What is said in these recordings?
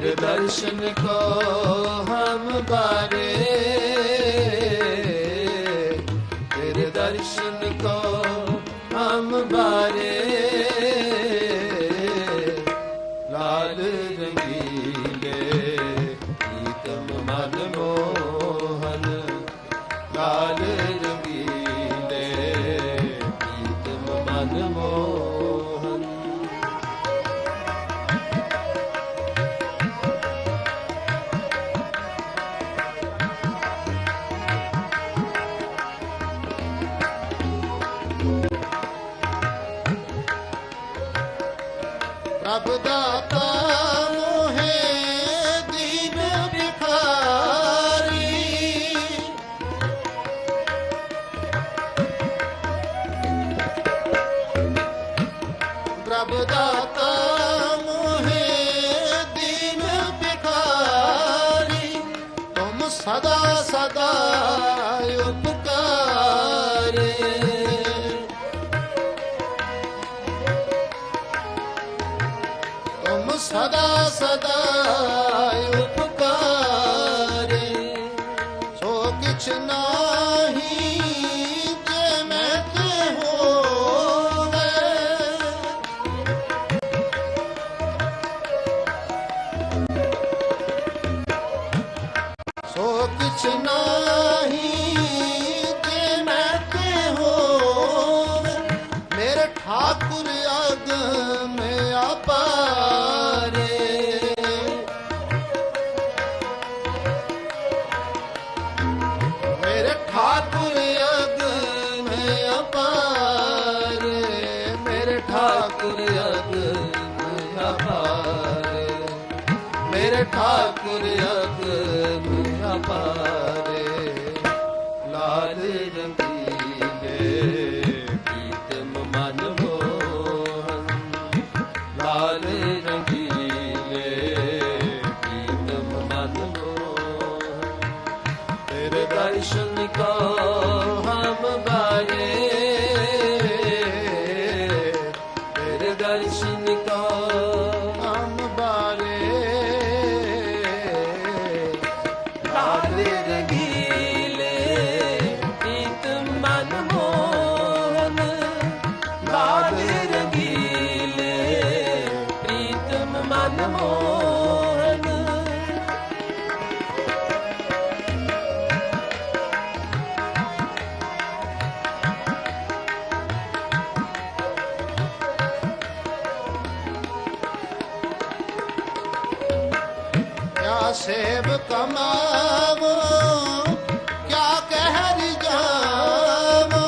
फिर दर्शन को हम बारे ਪ੍ਰਭ ਦਾਤਾ ਮੋਹੇ ਦੀਨ ਬਿਖਾਰੀ ਪ੍ਰਭ ਦਾਤਾ ਮੋਹੇ ਦੀਨ ਬਿਖਾਰੀ ਤੁਮ ਸਦਾ ਸਦਾ ਉਪਕਾਰੇ ਸਦਾ ਸਦਾ ਉਪਕਾਰੇ। ਸੋ ਕਿਛ ਨਾਹੀ ਜੇ ਮੈਂ ਤੇ ਹੋਵੇ। ਸੋ ਕਿਛ ਨਾਹੀ ਠਾਕੁਰ ਅਗਮ ਅਪਾਰੇ ਮੇਰੇ ਠਾਕੁਰ ਅਗਮ ਅਪਾਰੇ ਲਾਲ ਰੰਗੀਲੇ ਪ੍ਰੀਤਮ ਮਨ ਮੋਹਨ ਲਾਲ ਰੰਗੀਲੇ ਪ੍ਰੀਤਮ ਮਨ ਮੋਹਨ ਤੇਰੇ ਦਰਸ਼ਨ ਕੋ ਦਰਸ਼ਨ ਕਿਆ ਸੇਵ ਕਮਾਵੋ, ਕਿਆ ਕਹਿ ਜਾਵੋ।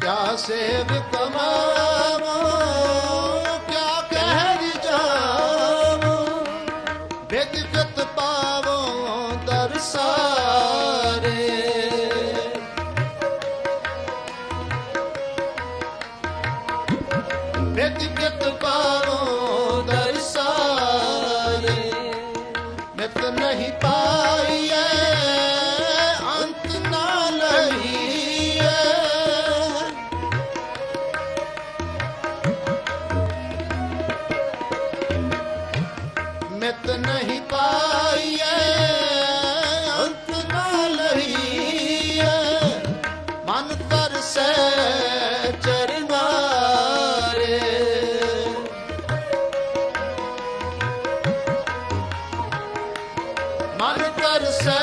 ਕਿਆ ਸੇਵ ਕਮਾਵੋ, ਕਿਆ ਕਹਿ ਜਾਵੋ। ਬਿਦਕਤ ਪਾਵੋ, ਦਰਸਾ ਤਰਸੈ ਚਰਨਾਰੇ ਮਨ ਤਰਸੈ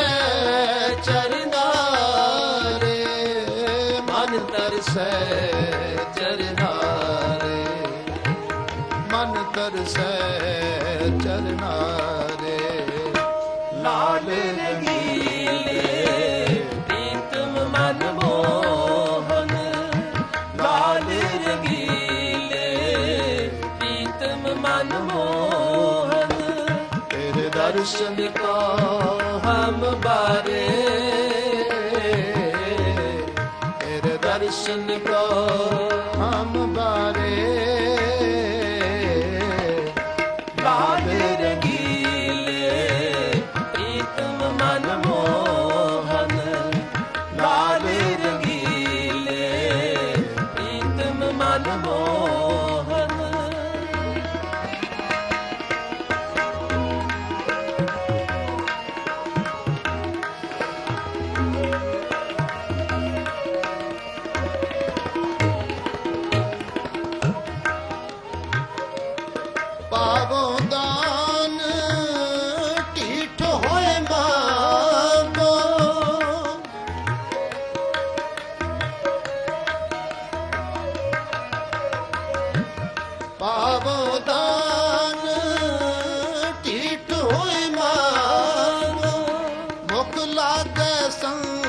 ਚਰਨਾਰੇ ਮਨ ਤਰਸੈ ਚਰਨਾਰੇ ਮਨ ਤਰਸੈ ਚਰਨਾਰੇ ਲਾਲ ਰੰਗੀਲੇ ਤੇਰੇ ਦਰਸ਼ਨ ਦਰਸ਼ਨ ਕੋ ਹਮ ਬਾਰੇ ਤੇਰੇ ਕੋ ਦਾਨ ਟੀਟ ਹੋਏ ਮਾਨੋ ਮੁਖ ਲਾਗੇ ਸੰਗ